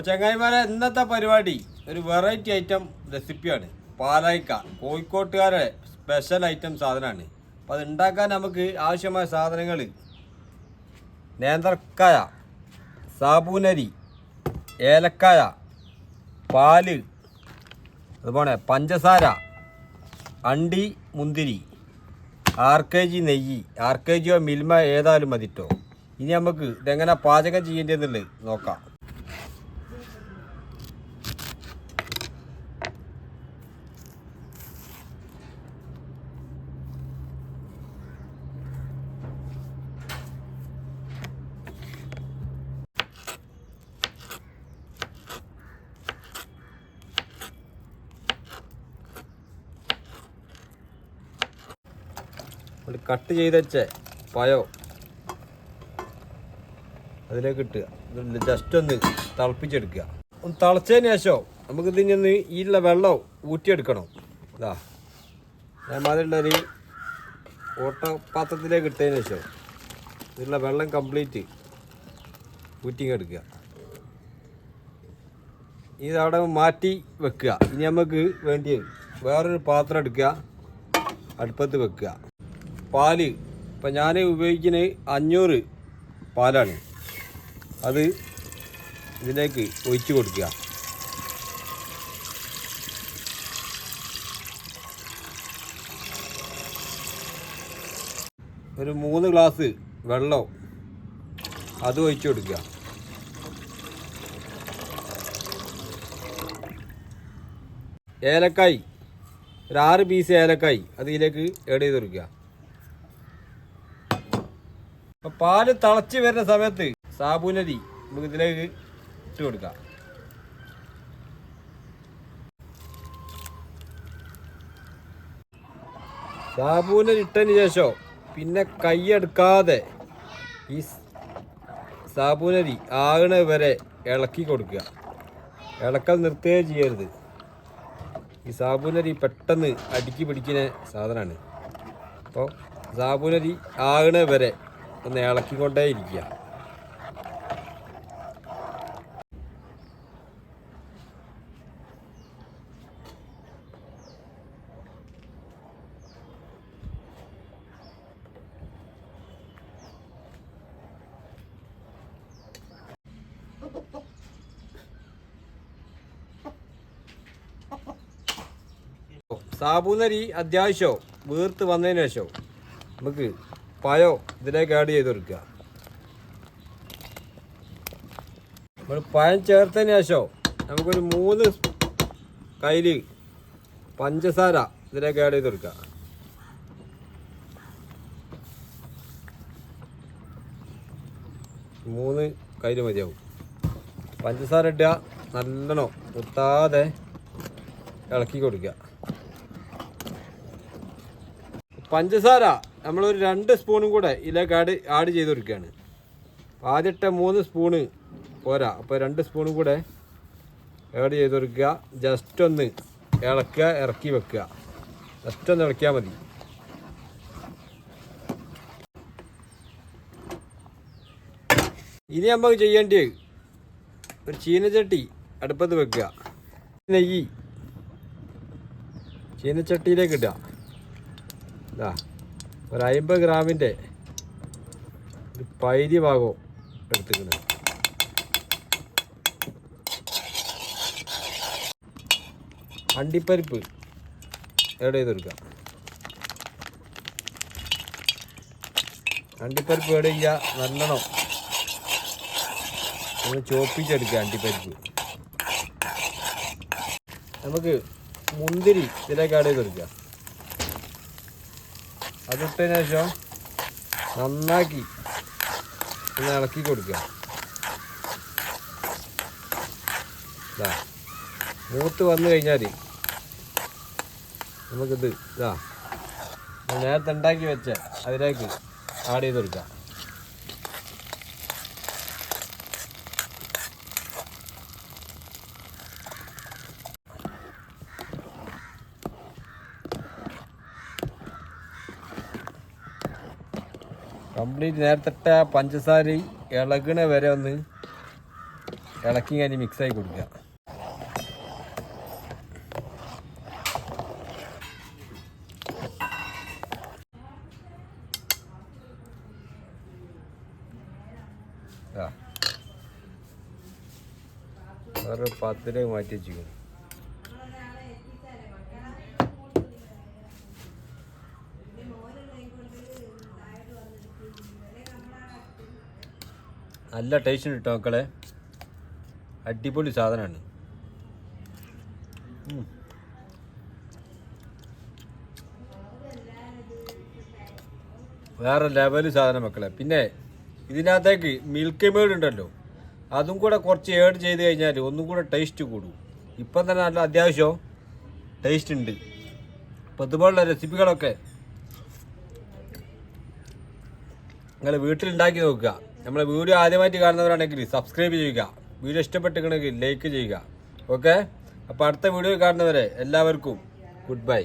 അപ്പോൾ ചങ്ങായിമാരെ ഇന്നത്തെ പരിപാടി ഒരു വെറൈറ്റി ഐറ്റം റെസിപ്പിയാണ് പാലായിക്ക. കോഴിക്കോട്ടുകാരുടെ സ്പെഷ്യൽ ഐറ്റം സാധനമാണ്. അപ്പോൾ അത് ഉണ്ടാക്കാൻ നമുക്ക് ആവശ്യമായ സാധനങ്ങൾ നേന്ത്രക്കായ സാബൂനരി ഏലക്കായ പാൽ അതുപോലെ പഞ്ചസാര അണ്ടി മുന്തിരി ആർ കെ ജി നെയ്യ് ആർ കെ ജിയോ മിൽമ ഏതായാലും മതിട്ടോ. ഇനി നമുക്ക് ഇതെങ്ങനെ പാചകം ചെയ്യേണ്ടതെന്നുള്ളത് നോക്കാം. കട്ട് ചെയ്ത് വെച്ച പയോ അതിലേക്ക് ഇട്ടുക. ജസ്റ്റ് ഒന്ന് തിളപ്പിച്ചെടുക്കുക. ഒന്ന് തിളച്ചതിന് ശേഷം നമുക്ക് ഇതിൽ നിന്ന് ഈ ഈയുള്ള വെള്ളം ഊറ്റിയെടുക്കണം. ഇതാ അതേമാതിരിയുള്ളൊരു ഓട്ടപാത്രത്തിലേക്ക് ഇട്ടതിന് ശേഷം ഇതിലുള്ള വെള്ളം കംപ്ലീറ്റ് ഊറ്റിങ്ങെടുക്കുക ഇത് അവിടെ മാറ്റി വെക്കുക. ഇനി നമുക്ക് വേണ്ടി വേറൊരു പാത്രം എടുക്കുക. അടുപ്പത്ത് വെക്കുക. പാൽ. ഇപ്പം ഞാൻ ഉപയോഗിക്കുന്നത് അഞ്ഞൂറ് പാലാണ്. അത് ഇതിലേക്ക് ഒഴിച്ച് കൊടുക്കുക. ഒരു മൂന്ന് ഗ്ലാസ് വെള്ളം അത് ഒഴിച്ച് കൊടുക്കുക. ഏലക്കായി. ഒരു ആറ് പീസ് ഏലക്കായി അതിലേക്ക് ഏഡ് ചെയ്ത് കൊടുക്കുക. അപ്പൊ പാൽ തിളച്ച് വരുന്ന സമയത്ത് സാബുനരി നമുക്ക് ഇതിലേക്ക് ഇട്ട് കൊടുക്കാം. സാബുനരി ഇട്ടതിന് ശേഷം പിന്നെ കൈയെടുക്കാതെ ഈ സാബുനരി ആകണ വരെ ഇളക്കി കൊടുക്കുക. ഇളക്കൽ നിർത്തുക ചെയ്യരുത്. ഈ സാബുനരി പെട്ടെന്ന് അടുക്കി പിടിക്കുന്ന സാധനമാണ്. അപ്പോൾ സാബുനരി ആകണ വരെ ഒന്ന് ഇളക്കിക്കൊണ്ടേ ഇരിക്കുക. സാബൂനരി അത്യാവശ്യം. വീർത്ത് വന്നതിന് ശേഷം നമുക്ക് പയോ ഇതിലേക്ക് ആഡ് ചെയ്ത് കൊടുക്കുക. നമ്മൾ പഴം ചേർത്തതിന് ശേഷം നമുക്കൊരു മൂന്ന് കൈലി പഞ്ചസാര ഇതിലേക്ക് ആഡ് ചെയ്ത് കൊടുക്കുക. മൂന്ന് കയ്യിൽ മതിയാവും. പഞ്ചസാര ഇട്ട നല്ലോണം കുത്താതെ ഇളക്കി കൊടുക്കുക. പഞ്ചസാര നമ്മളൊരു രണ്ട് സ്പൂണും കൂടെ ഇതിലേക്ക് ആഡ് ആഡ് ചെയ്ത് കൊടുക്കുകയാണ് ആദ്യത്തെ മൂന്ന് സ്പൂണ് പോരാ. അപ്പോൾ രണ്ട് സ്പൂണും കൂടെ ആഡ് ചെയ്ത് കൊടുക്കുക ജസ്റ്റ് ഒന്ന് ഇളക്കുക ഇറക്കി വെക്കുക. ജസ്റ്റ് ഒന്ന് ഇളക്കിയാൽ മതി. ഇനി നമുക്ക് ചെയ്യേണ്ടത് ഒരു ചീനച്ചട്ടി അടുപ്പത്ത് വെക്കുക. നെയ്യ്. ചീനച്ചട്ടിയിലേക്ക് ഇടുക. ഇതാ. ഒരു അമ്പത് ഗ്രാമിന്റെ ഒരു പൈതി ഭാഗവും എടുത്തിരിക്കുന്നത്. അണ്ടിപ്പരിപ്പ് ഏഡ് ചെയ്ത് കൊടുക്കുക. അണ്ടിപ്പരിപ്പ് ഏഡ് ചെയ്യുക നല്ലോണം നമ്മൾ ചോപ്പിച്ചെടുക്കുക അണ്ടിപ്പരിപ്പ്. നമുക്ക് മുന്തിരി ഇതിലേക്ക് ആഡ് ചെയ്ത് കൊടുക്കുക. അതിട്ടതിന് ശേഷം നന്നാക്കി ഒന്ന് ഇളക്കി കൊടുക്കുക. മൂത്ത് വന്നു കഴിഞ്ഞാൽ നമുക്കിത് ഇതാ നേരത്തെ ഉണ്ടാക്കി വെച്ച അതിലേക്ക് ആഡ് ചെയ്ത് കൊടുക്കാം. കംപ്ലീറ്റ് നേരത്തെ പഞ്ചസാര ഇളകണ വരെ ഒന്ന് ഇളക്കി കഴിഞ്ഞ് മിക്സായി കൊടുക്കുക. വേറെ പത്തിലേക്ക് മാറ്റി വെച്ചിരിക്കുന്നു. നല്ല ടേസ്റ്റ് കേട്ടോ മക്കളെ? അടിപൊളി സാധനമാണ്. വേറെ ലെവൽ സാധനം മക്കളെ. പിന്നെ ഇതിനകത്തേക്ക് മിൽക്ക് മേഡ് ഉണ്ടല്ലോ. അതും കൂടെ കുറച്ച് ഏഡ് ചെയ്ത് കഴിഞ്ഞാൽ ഒന്നും കൂടെ ടേസ്റ്റ് കൂടും. ഇപ്പം തന്നെ നല്ല അത്യാവശ്യം ടേസ്റ്റ് ഉണ്ട്. അപ്പം ഇതുപോലുള്ള റെസിപ്പികളൊക്കെ നിങ്ങൾ വീട്ടിലുണ്ടാക്കി നോക്കുക. നമ്മളെ വീഡിയോ ആദ്യമായിട്ട് കാണുന്നവരാണെങ്കിൽ സബ്സ്ക്രൈബ് ചെയ്യുക. വീഡിയോ ഇഷ്ടപ്പെട്ടിട്ടുണ്ടെങ്കിൽ ലൈക്ക് ചെയ്യുക. ഓക്കെ അപ്പോൾ അടുത്ത വീഡിയോ കാണുന്നവരെ എല്ലാവർക്കും ഗുഡ് ബൈ